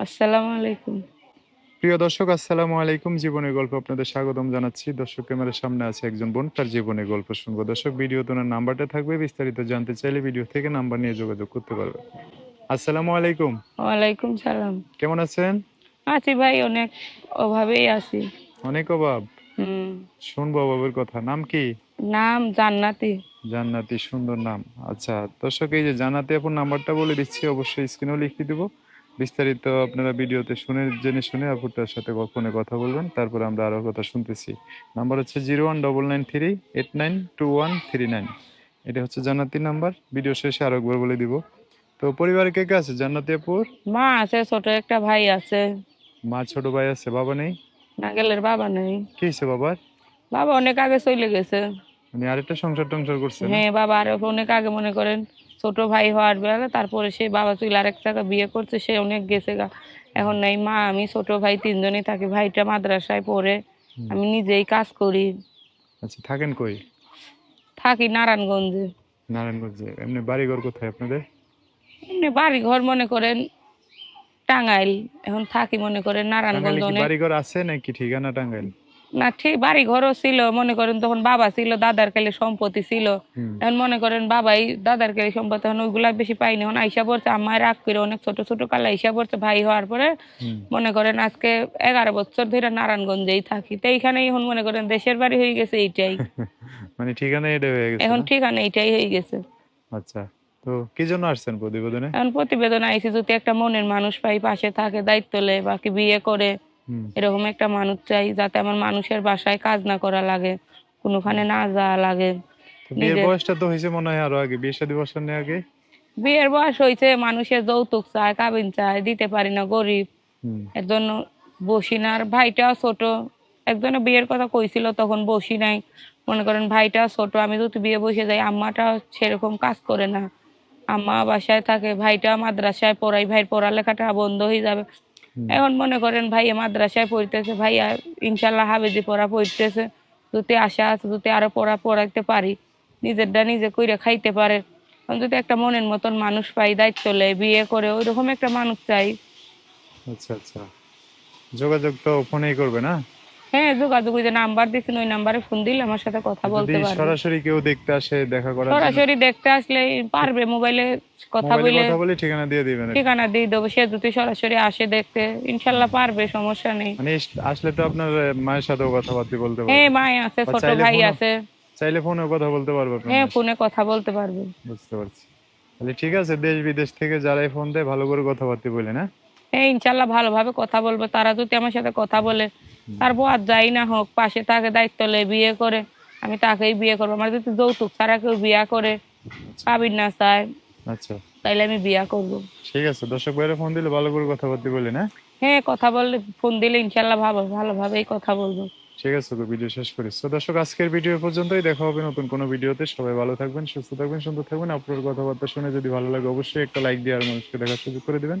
আসসালামু আলাইকুম। প্রিয় দর্শক আসসালামু আলাইকুম। জীবনের গল্প আপনাদের স্বাগতম জানাচ্ছি। দর্শক ক্যামেরার সামনে আছে একজন বোন তার জীবনের গল্প শুনব। দর্শক ভিডিও তোনার নাম্বারটা থাকবে বিস্তারিত জানতে চাইলে ভিডিও থেকে নাম্বার নিয়ে যোগাযোগ করতে পারবে আসসালামু আলাইকুম। ওয়ালাইকুম সালাম। কেমন আছেন? আছি ভাই অনেক অভাবেই আছি। অনেক অভাব? হুম। শুনব অভাবের কথা। নাম কি? নাম জান্নাতি। জান্নাতি সুন্দর নাম। আচ্ছা দর্শক এই যে জান্নাতি আপুর নাম্বারটা বলে দিচ্ছি অবশ্যই স্ক্রিনেও লিখে দিব। বিস্তারিত আপনারা ভিডিওতে শুনে জেনে শুনে আপুরটার সাথে ফোনে কথা বলবেন তারপরে আমরা আরও কথা শুনতেছি। নাম্বার হচ্ছে zero one double nine three eight nine two one three nine. এটা হচ্ছে জান্নাতির নাম্বার ভিডিও শেষে আরও একবার বলে দিব। তো পরিবারে কে কে আছে? জান্নাতি আপুর মা আছে ছোট একটা ভাই আছে। মা ছোট ভাই আছে বাবা নেই? নাগেলের বাবা নেই। কি হয়েছে বাবার? বাবা অনেক আগে চলে গেছে। মানে আরেকটা সংসার টংসার করছে হ্যাঁ বাবা আরও অনেক আগে মনে করেন। ছোট ভাই হওয়ার বেলা তারপরে সে বাবা চলে আরেক জায়গা বিয়ে করছে সে অনেক গেছে গা। এখন নাই মা আমি ছোট ভাই তিনজনই থাকি। ভাইটা মাদ্রাসায় পড়ে। আমি নিজেই কাজ করি। আচ্ছা থাকেন কই? থাকি নারায়ণগঞ্জে। নারায়ণগঞ্জে। এমনি বাড়িঘর কোথায় আপনাদের? এমনি বাড়ি ঘর মনে করেন টাঙ্গাইল। এখন থাকি মনে করেন নারায়ণগঞ্জ। বাড়িঘর আছে নাকি ঠিকানা টাঙ্গাইল? না ঠিক বাড়ি ঘরও ছিল মনে করেন তখন বাবা ছিল দাদার কালে সম্পত্তি ছিল। এখন মনে করেন বাবাই দাদার কালে সম্পত্তি এখন ওইগুলা বেশি পাইনি এখন আইসা পড়ছে আমার রাগ করে অনেক ছোট ছোট কালে আইসা পড়ছে ভাই হওয়ার পরে মনে করেন আজকে এগারো বছর ধরে নারায়ণগঞ্জেই থাকি। তো এইখানে এখন মনে করেন দেশের বাড়ি হয়ে গেছে এইটাই। মানে ঠিকানা এটা হয়ে গেছে এখন ঠিকানা এইটাই হয়ে গেছে। আচ্ছা তো কি জন্য আসছেন প্রতিবেদনে? এখন প্রতিবেদন আইসি যদি একটা মনের মানুষ পাই পাশে থাকে দায়িত্ব লে বাকি বিয়ে করে। এরকম একটা মানুষ চাই যাতে আমার মানুষের বাসায় কাজ না করা লাগে কোনোখানে না যাওয়া লাগে। বিয়ের বয়সটা তো হয়েছে মনে হয় আরও আগে বিয়ে শাদী বসানোর আগে? বিয়ের বয়স হয়েছে মানুষের যৌতুক চায় কাবিন চায় দিতে পারি না গরিব। এর জন্য বসি না আর ভাইটাও ছোট একজনে বিয়ের কথা কইছিল তখন বসি নাই। মনে করেন ভাইটা ছোট আমি যদি বিয়ে বসে যাই আম্মাটা সেরকম কাজ করে না। আম্মা বাসায় থাকে ভাইটা মাদ্রাসায় পড়াই ভাইয়ের পড়ালেখাটা বন্ধ হয়ে যাবে। এখন মনে করেন ভাইয়া মাদ্রাসায় পড়তেছে ভাইয়া ইনশাল্লাহ হাবেজি পড়া পড়তেছে। যদি আশা আছে যদি আরও পড়া পড়াইতে পারি নিজেরটা নিজে কইরে খাইতে পারে। এখন যদি একটা মনের মতন মানুষ পাই দায়িত্ব লে বিয়ে করে ওইরকম একটা মানুষ চাই। আচ্ছা আচ্ছা। যোগাযোগ তো ফোনেই করবে না? হ্যাঁ যোগাযোগ ওই যে নাম্বার দিচ্ছেন ওই নাম্বারে ফোন দিলে আমার সাথে কথা বলতে পারবে। সরাসরি কেউ দেখতে আসে দেখা করার সরাসরি দেখতে আসলে পারবে মোবাইলে কথা বলে কথা বলে ঠিকানা দিয়ে দিবেন ঠিকানা দিয়ে দেবো। সে যদি সরাসরি আসে দেখতে ইনশাল্লাহ পারবে সমস্যা নেই। মানে আসলে তো আপনার মায়ের সাথেও কথাবার্তা বলতে পারবে। হ্যাঁ মাই আছে ছোট ভাই আছে। চাইলে ফোনেও কথা বলতে পারবে হ্যাঁ ফোনে কথা বলতে পারবে। বুঝতে পারছি। তাহলে ঠিক আছে দেশ বিদেশ থেকে যারাই ফোন দেয় ভালো করে কথাবার্তা বলে না হ্যাঁ ইনশাল্লাহ ভালোভাবে কথা বলবে। তারা যদি আমার সাথে কথা বলে তার আর যাই না হোক পাশে তাকে দায়িত্ব লে বিয়ে করে আমি তাকেই বিয়ে করব। আমার যদি যৌতুক ছাড়া কেউ বিয়া করে কাবির না চায় আচ্ছা। তাইলে আমি বিয়া করব। ঠিক আছে দর্শক ভাইরা ফোন দিলে ভালো করে কথাবার্তা বলে না? হ্যাঁ কথা বললে ফোন দিলে ইনশাল্লাহ ভালো ভালোভাবেই কথা বলব। ঠিক আছে তো ভিডিও শেষ করি। তো দর্শক আজকের ভিডিও পর্যন্তই। দেখা হবে নতুন কোনো ভিডিওতে। সবাই ভালো থাকবেন সুস্থ থাকবেন সুন্দর থাকবেন। আপনার কথাবার্তা শুনে যদি ভালো লাগে অবশ্যই একটা লাইক দিয়ে আর মানুষকে দেখার সুযোগ করে দিবেন।